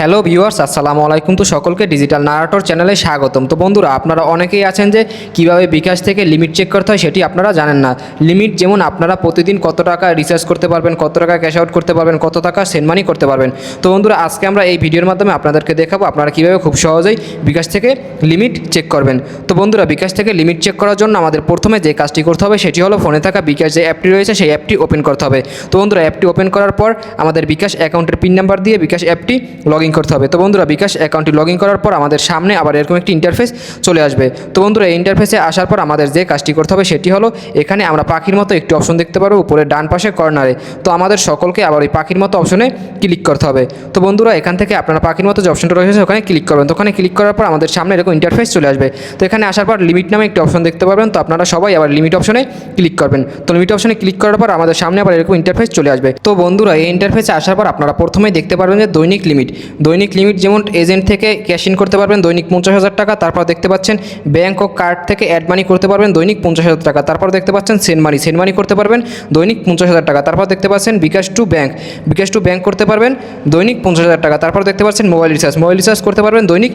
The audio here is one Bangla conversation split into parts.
হ্যালো ভিউয়ার্স, আসসালামু আলাইকুম। তো সকলকে ডিজিটাল নারাটর চ্যানেলে স্বাগতম। তো বন্ধুরা, আপনারা অনেকেই আছেন যে কীভাবে বিকাশ থেকে লিমিট চেক করতে হয় সেটি আপনারা জানেন না। লিমিট যেমন আপনারা প্রতিদিন কত টাকা রিচার্জ করতে পারবেন, কত টাকা ক্যাশ আউট করতে পারবেন, কত টাকা সেন্ড মানি করতে পারবেন। তো বন্ধুরা, আজকে আমরা এই ভিডিওর মাধ্যমে আপনাদেরকে দেখাবো আপনারা কীভাবে খুব সহজেই বিকাশ থেকে লিমিট চেক করবেন। তো বন্ধুরা, বিকাশ থেকে লিমিট চেক করার জন্য আমাদের প্রথমে যে কাজটি করতে হবে সেটি হলো ফোনে থাকা বিকাশ যে অ্যাপটি রয়েছে সেই অ্যাপটি ওপেন করতে হবে। তো বন্ধুরা, অ্যাপটি ওপেন করার পর আমাদের বিকাশ অ্যাকাউন্টের পিন নাম্বার দিয়ে বিকাশ অ্যাপটি লগ ইন করতে হবে। তো বন্ধুরা, বিকাশ অ্যাকাউন্টটি লগ করার পর আমাদের সামনে আবার এরকম একটি ইন্টারফেস চলে আসবে। তো বন্ধুরা, এই ইন্টারফেসে আসার পর আমাদের যে কাজটি করতে হবে সেটি হলো, এখানে আমরা পাখির মতো একটি অপশন দেখতে পারব উপরে ডান পাশে কর্নারে তো আমাদের সকলকে আবার ওই পাখির মতো অপশনে ক্লিক করতে হবে। তো বন্ধুরা, এখান থেকে আপনারা পাখির মতো যে অপশনটা রয়েছে ওখানে ক্লিক করবেন। তো ওখানে ক্লিক করার পর আমাদের সামনে এরকম ইন্টারফেস চলে আসবে। তো এখানে আসার পর লিমিট নামে একটি অপশন দেখতে পারবেন। তো আপনারা সবাই আবার লিমিট অপশনে ক্লিক করবেন। তো লিমিট অপশনে ক্লিক করার পর আমাদের সামনে আবার এরকম ইন্টারফেস চলে আসবে। তো বন্ধুরা, এই ইন্টারফেসে আসার পর আপনারা প্রথমেই দেখতে পারবেন যে দৈনিক লিমিট দৈনিক লিমিট যেমন এজেন্ট থেকে ক্যাশ ইন করতে পারবেন দৈনিক পঞ্চাশ হাজার টাকা, তারপর দেখতে পাচ্ছেন ব্যাঙ্ক ও কার্ড থেকে অ্যাড মানি করতে পারবেন দৈনিক পঞ্চাশ হাজার টাকা, তারপর দেখতে পাচ্ছেন সেন্ড মানি সেন্ড মানি করতে পারবেন দৈনিক পঞ্চাশ হাজার টাকা, তারপর দেখতে পাচ্ছেন bKash to bank bKash to bank করতে পারবেন দৈনিক পঞ্চাশ হাজার টাকা, তারপর দেখতে পাচ্ছেন মোবাইল রিচার্জ মোবাইল রিচার্জ করতে পারবেন দৈনিক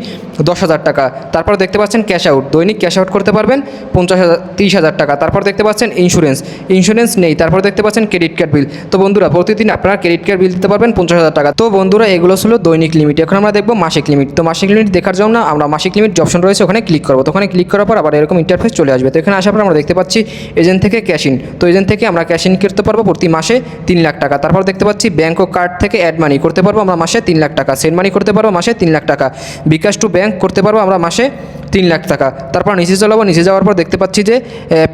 দশ হাজার টাকা, তারপর দেখতে পাচ্ছেন ক্যাশ আউট, দৈনিক ক্যাশ আউট করতে পারবেন পঞ্চাশ হাজার, তিরিশ হাজার টাকা, তারপর দেখতে পাচ্ছেন ইন্স্যুরেন্স ইন্স্যুরেন্স নেই, তারপর দেখতে পাচ্ছেন ক্রেডিট কার্ড বিল, তো বন্ধুরা প্রতিদিন আপনারা ক্রেডিট কার্ড বিল দিতে পারবেন পঞ্চাশ হাজার টাকা, তো বন্ধুরা এগুলো ছিল দৈনিক লিমিট এখন আমরা দেখব মাসিক লিমিট তো মাসিক লিমিট দেখার জন্য আমরা মাসিক লিমিট যে অপশন রয়েছে ওখানে ক্লিক করব। তো ওখানে ক্লিক করার পর আবার এরকম ইন্টারফেস চলে আসবে। তো এখানে আসার পর আমরা দেখতে পাচ্ছি এজেন্ট থেকে ক্যাশ ইন তো এজেন্ট থেকে আমরা ক্যাশ ইন করতে পারব প্রতি মাসে তিন লাখ টাকা। তারপর দেখতে পাচ্ছি ব্যাঙ্ক ও কার্ড থেকে অ্যাড মানি করতে পারব আমরা মাসে তিন লাখ টাকা। সেন্ড মানি করতে পারব মাসে তিন লাখ টাকা। বিকাশ টু ব্যাঙ্ক করতে পারব আমরা মাসে তিন লাখ টাকা। তারপর নিচে চলাবো, নিচে যাওয়ার পর দেখতে পাচ্ছি যে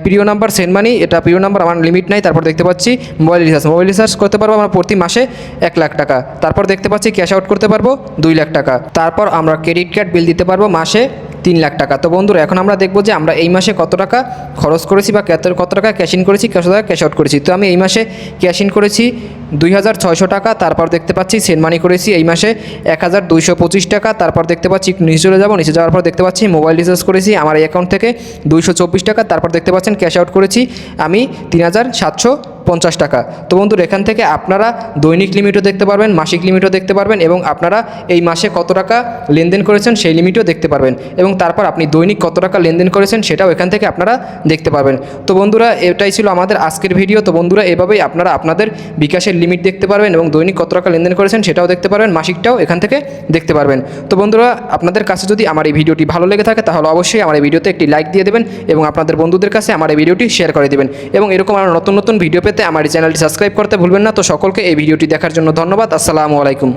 প্রিয় নাম্বার সেন্ড মানি, এটা প্রিয় নাম্বার, আমার লিমিট নাই, তারপর দেখতে পাচ্ছি মোবাইল রিচার্জ মোবাইল রিচার্জ করতে পারব আমরা প্রতি মাসে এক লাখ টাকা। তারপর দেখতে পাচ্ছি ক্যাশ আউট করতে পারব দুই লাখ টাকা। তারপর আমরা ক্রেডিট কার্ড বিল দিতে পারব মাসে তিন লাখ টাকা। তো বন্ধুরা, এখন আমরা দেখব যে আমরা এই মাসে কত টাকা খরচ করেছি বা কত- কত টাকা ক্যাশ ইন করেছি, কত টাকা ক্যাশ আউট করেছি। তো আমি এই মাসে ক্যাশ ইন করেছি দুই হাজার ছয়শো টাকা, তারপর দেখতে পাচ্ছি সেন্ড মানি করেছি এই মাসে এক হাজার দুইশো পঁচিশ টাকা, তারপর দেখতে পাচ্ছি নিচে চলে যাব, নিচে যাওয়ার পর দেখতে পাচ্ছি মোবাইল রিচার্জ করেছি আমার এই অ্যাকাউন্ট থেকে দুইশো চব্বিশ টাকা, তারপর দেখতে পাচ্ছেন ক্যাশ আউট করেছি আমি তিন হাজার সাতশো পঞ্চাশ টাকা। তো বন্ধুরা, এখান থেকে আপনারা দৈনিক লিমিটও দেখতে পারবেন, মাসিক লিমিটও দেখতে পারবেন এবং আপনারা এই মাসে কত টাকা লেনদেন করেছেন সেই লিমিটও দেখতে পারবেন এবং তারপর আপনি দৈনিক কত টাকা লেনদেন করেছেন সেটাও এখান থেকে আপনারা দেখতে পারবেন। তো বন্ধুরা, এটাই ছিল আমাদের আজকের ভিডিও। তো বন্ধুরা, এভাবেই আপনারা আপনাদের বিকাশের লিমিট দেখতে পারবেন এবং দৈনিক কত টাকা লেনদেন করেছেন সেটাও দেখতে পারবেন, মাসিকটাও এখান থেকে দেখতে পারবেন। তো বন্ধুরা, আপনাদের কাছে যদি আমার এই ভিডিওটি ভালো লেগে থাকে, তাহলে অবশ্যই আমার এই ভিডিওতে একটি লাইক দিয়ে দেবেন এবং আপনাদের বন্ধুদের কাছে আমার এই ভিডিওটি শেয়ার করে দেবেন এবং এরকম আরও নতুন নতুন ভিডিও আমার এই চ্যানেলটি সাবস্ক্রাইব করতে ভুলবেন না। তো সকলকে এই ভিডিওটি দেখার জন্য ধন্যবাদ। আসসালামু আলাইকুম।